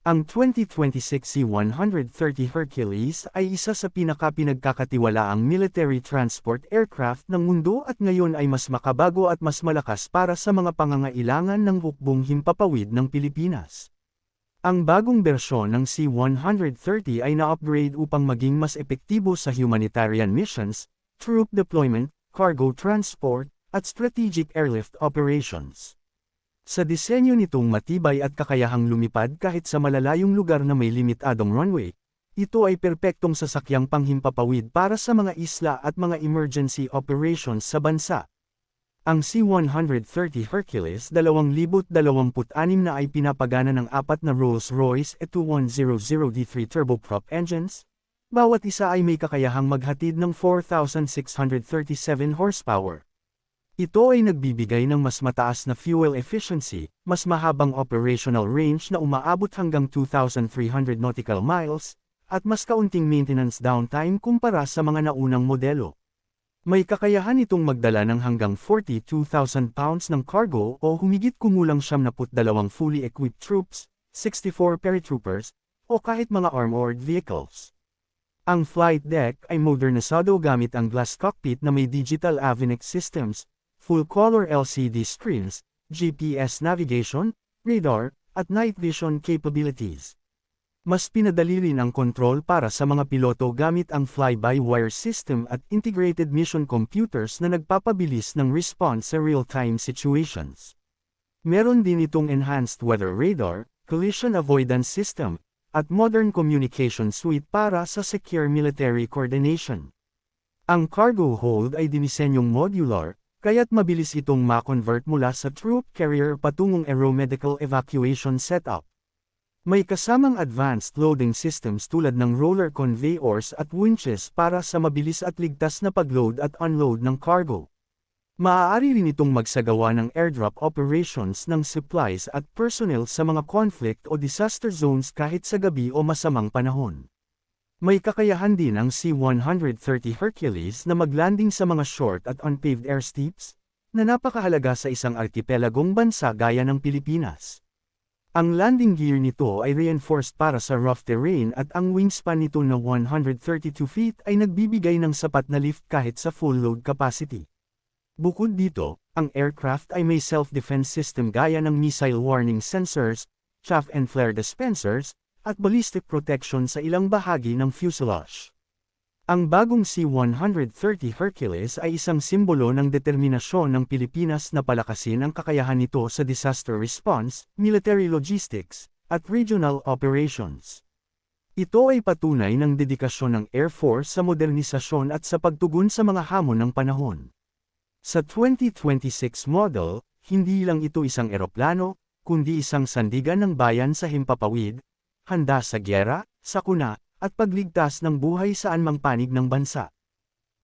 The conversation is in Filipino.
Ang 2026 C-130 Hercules ay isa sa pinakapinagkakatiwalaang military transport aircraft ng mundo at ngayon ay mas makabago at mas malakas para sa mga pangangailangan ng hukbong himpapawid ng Pilipinas. Ang bagong bersyon ng C-130 ay na-upgrade upang maging mas epektibo sa humanitarian missions, troop deployment, cargo transport, at strategic airlift operations. Sa disenyo nitong matibay at kakayahang lumipad kahit sa malalayong lugar na may limitadong runway, ito ay perpektong sasakyang panghimpapawid para sa mga isla at mga emergency operations sa bansa. Ang C-130 Hercules 2026 na ay pinapagana ng apat na Rolls-Royce E2100D3 turboprop engines, bawat isa ay may kakayahang maghatid ng 4,637 horsepower. Ito ay nagbibigay ng mas mataas na fuel efficiency, mas mahabang operational range na umaabot hanggang 2,300 nautical miles, at mas kaunting maintenance downtime kumpara sa mga naunang modelo. May kakayahan itong magdala ng hanggang 42,000 pounds ng cargo o humigit kumulang 72 fully equipped troops, 64 paratroopers, o kahit mga armored vehicles. Ang flight deck ay modernisado gamit ang glass cockpit na may digital avionics systems, full-color LCD screens, GPS navigation, radar, at night vision capabilities. Mas pinadali rin ang control para sa mga piloto gamit ang fly-by-wire system at integrated mission computers na nagpapabilis ng response sa real-time situations. Meron din itong enhanced weather radar, collision avoidance system, at modern communication suite para sa secure military coordination. Ang cargo hold ay dinisenyong modular, kaya't mabilis itong ma-convert mula sa troop carrier patungong aeromedical evacuation setup. May kasamang advanced loading systems tulad ng roller conveyors at winches para sa mabilis at ligtas na pagload at unload ng cargo. Maaari rin itong magsagawa ng airdrop operations ng supplies at personnel sa mga conflict o disaster zones kahit sa gabi o masamang panahon. May kakayahan din ang C-130 Hercules na maglanding sa mga short at unpaved airstrips, na napakahalaga sa isang archipelagong bansa gaya ng Pilipinas. Ang landing gear nito ay reinforced para sa rough terrain at ang wingspan nito na 132 feet ay nagbibigay ng sapat na lift kahit sa full load capacity. Bukod dito, ang aircraft ay may self-defense system gaya ng missile warning sensors, chaff and flare dispensers, at ballistic protection sa ilang bahagi ng fuselage. Ang bagong C-130 Hercules ay isang simbolo ng determinasyon ng Pilipinas na palakasin ang kakayahan nito sa disaster response, military logistics, at regional operations. Ito ay patunay ng dedikasyon ng Air Force sa modernisasyon at sa pagtugon sa mga hamon ng panahon. Sa 2026 model, hindi lang ito isang eroplano, kundi isang sandigan ng bayan sa himpapawid, handa sa gyera, sakuna, at pagligtas ng buhay saan mang panig ng bansa.